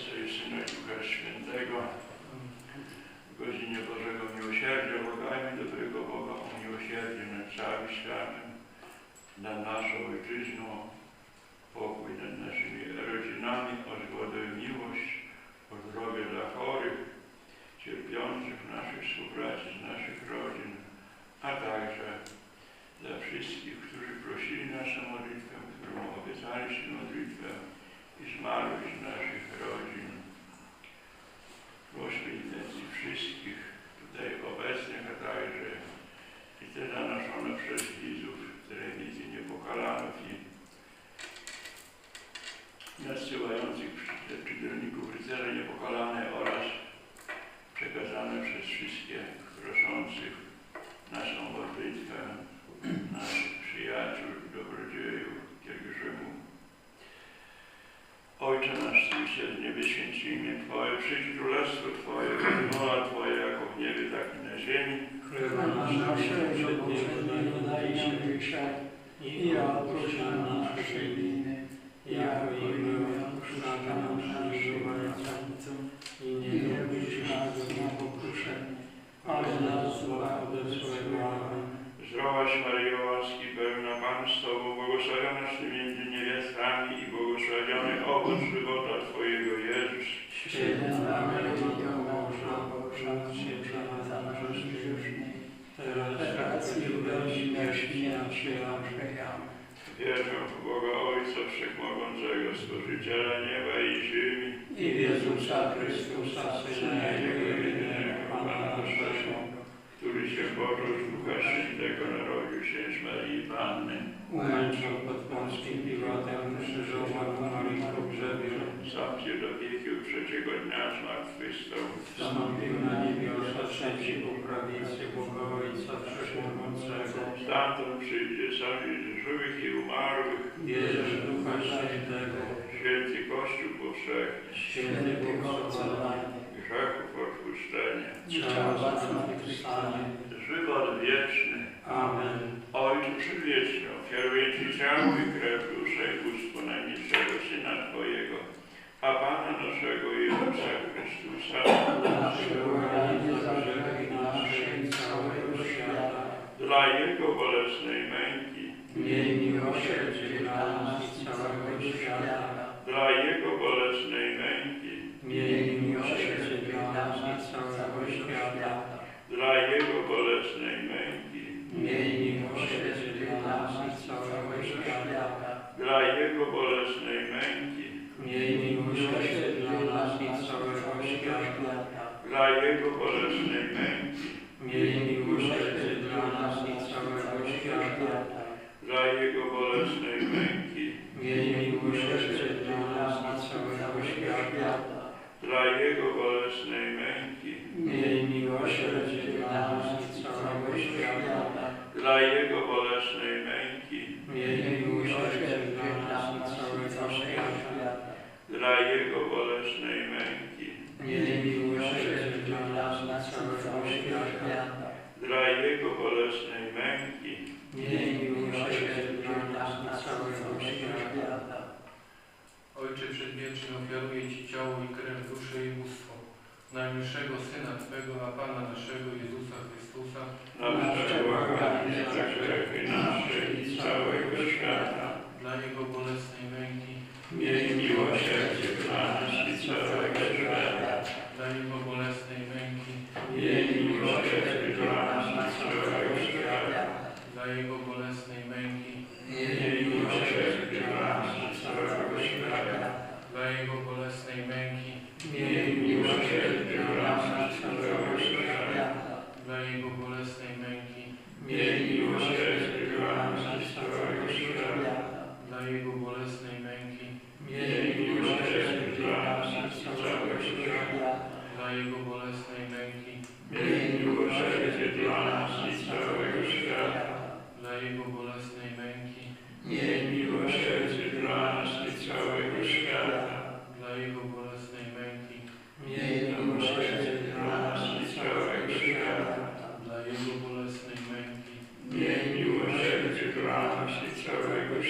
Ojca i Syna i Ducha Świętego. W godzinie Bożego Miłosierdzia błagajmy dobrego Boga o miłosierdzie nad całym światem, nad naszą Ojczyzną, pokój nad naszymi rodzinami, o zgodę i miłość, o zdrowie dla chorych, cierpiących, naszych współpracy z naszych rodzin, a także dla wszystkich, którzy prosili naszą modlitwę, którym obiecaliśmy modlitwę i zmarłych z naszych rodzin. Prośmy intencji wszystkich tutaj obecnych, a także i te zanoszone przez widzów telewizji niepokalanów i nadsyłających czytelników rycerza niepokalanej oraz przekazane przez wszystkich proszących naszą modlitwę, naszych przyjaciół, dobrodziejów, pielgrzymów. Ojcze nasz, Tyś jest w niebie, święci imię Twoje, przyjdź królestwo Twoje, Powszedniego daj nam dzisiaj i odpuść nam nasze winy, jako i my odpuszczamy naszym winowajcom. I nie wódź nas na pokuszenie, ale nas zła ode złego. Zdrowaś Maryjo, łaski pełna Pan z Tobą, błogosławionaś Ty między niewiastami i błogosławiony owoc żywota Twojego Jezus. Naszej. Amen. Wierzę w Boga Ojca Wszechmogącego, Stworzyciela nieba i ziemi. i Jezusa Chrystusa, Syna Jego jedynego, Pana naszego, który się z Ducha Świętego narodził się z Marii Panny. Umęczał pod Pąskim Piłatem, krzyżował, umarł i pogrzebił, Sam się do piekieł trzeciego dnia zmartwychwstał. wstąpił na niebiosa, trzeci po prawicy Boga Ojca Wszechmogącego. Stamtąd przyjdzie sądzić żywych i umarłych. Wierzę w Ducha Świętego, Święty Kościół powszechny. święty błogosławiony, Grzechów odpuszczenie. ciała zmartwychwstanie. Żywot wieczny. Amen. Ojcze Przedwieczny, ofiaruję Ci ciało i krew, duszę i bóstwo najmilszego Syna Twojego, a Pana naszego Jezusa Chrystusa, Nasze błaganie za grzechy nasze i całego świata, dla Jego bolesnej męki, Miej Twojej męki. Miej miłosierdzie dla nas i całego świata. Dla Jego bolesnej męki. Miej miłosierdzie dla nas i całego świata. Dla Jego bolesnej męki. Miej miłosierdzie dla nas i całego świata. Dla Jego bolesnej męki. Miej miłosierdzie dla nas i całego świata. Dla Jego bolesnej męki. Miej miłosierdzie dla nas na całego świata. Ojcze Przedwieczny, ofiaruję Ci ciało i krew, duszę i bóstwo najmniejszego Syna Twego, a Pana naszego Jezusa Chrystusa, na przebłaganie za grzechy nasze i całego świata, dla Jego bolesnej męki, miej miłosierdzie dla nas i całego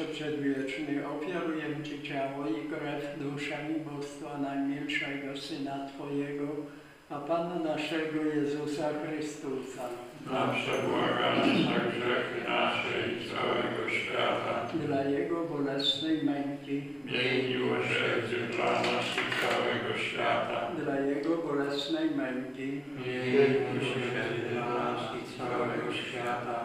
Ojcze Przedwieczny, ofiaruję Ci ciało i krew, duszę i bóstwo najmilszego Syna Twojego, a Pana naszego Jezusa Chrystusa, Na przebłaganie za grzechy nasze i całego świata. dla Jego bolesnej męki, Miej miłosierdzie dla nas i całego świata. dla Jego bolesnej męki, Miej miłosierdzie dla nas.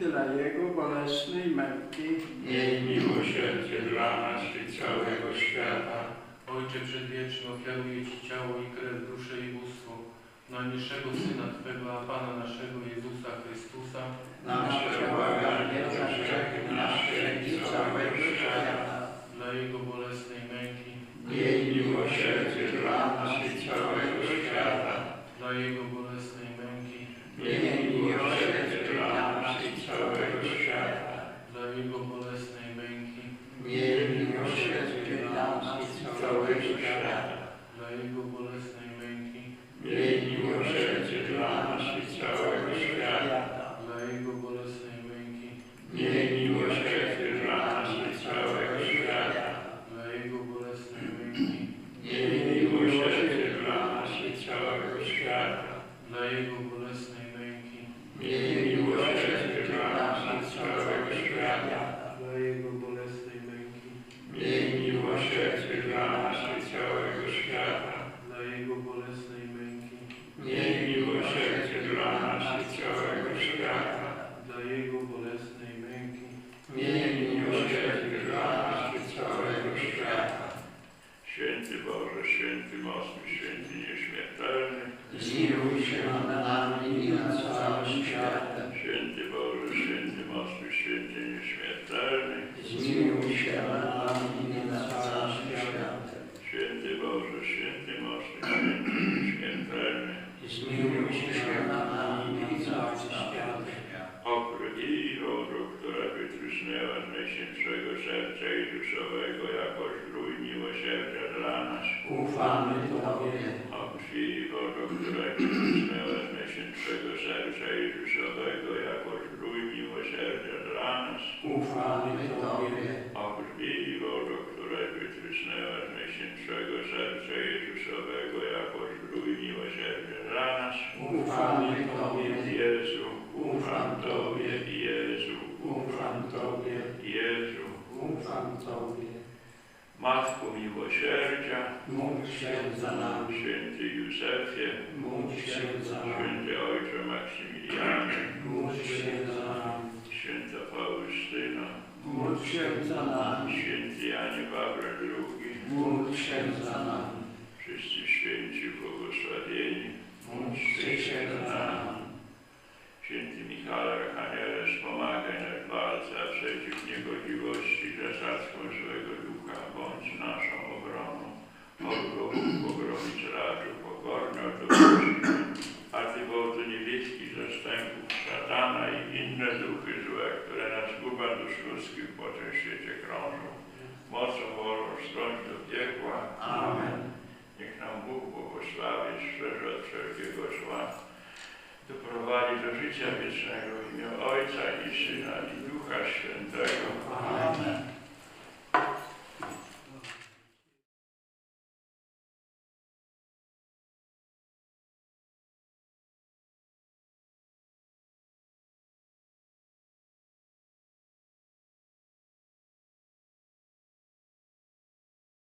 Dla Jego bolesnej męki, Miej miłosierdzie dla nas i całego świata. Ojcze Przedwieczny, ofiaruję Ci ciało i krew, duszę i bóstwo najmilszego Syna Twego, a Pana naszego Jezusa Chrystusa, nasze błaganie za grzechy nasze i całego świata, dla Jego bolesnej męki, Miej miłosierdzie dla nas i całego świata. dla Jego bolesnej zmiłuj się nad nami i nad całym światem. Święty Boże, święty mocny, święty nieśmiertelny, Zmiłuj się nad nami i nad całym światem. święty Boże, święty mocny, święty nieśmiertelny, Zmiłuj się nad nami i nad całym światem. Okry i wodu, która wytrysnęła z najświętszego serca Jezusowego jako zdrój miłosierdzia dla nas. Ufamy Tobie. Najświętszego serca Jezusowego jako zdrój miłosierdzia dla nas. Ufamy Tobie. O krwi i wodu, która wytrysnęła z najświętszego serca Jezusowego jako zdrój miłosierdzia dla nas. Ufamy Tobie. Jezu, ufam Tobie, Jezu, Ufam Tobie. Jezu. Ufam Tobie. Matko miłosierdzia, Módl się za nami. święty Józefie, Módl się za nami. święty Ojcze Maksymilianie, Módl się za nami. święta Faustyna, Módl się za nami. święty Janie Paweł II, Módl się za nami. wszyscy święci błogosławieni, Módlcie się za nami. święty Michał Archaniele, wspomagaj nas w walce, a przeciw niegodziwości, zasadzką złego ducha, bądź naszą obroną. Wrogów pogromić raczu, pokornie otoczyć. A Ty, Boże niebieskich zastępów, szatana i inne duchy złe, które na zguba dusz ludzkich po tym świecie krążą, mocą wolą strąć do piekła. Amen. Niech nam Bóg błogosławi, strzeże od wszelkiego zła, doprowadzi do życia wiecznego w imię Ojca i Syna i Ducha Świętego. Amen.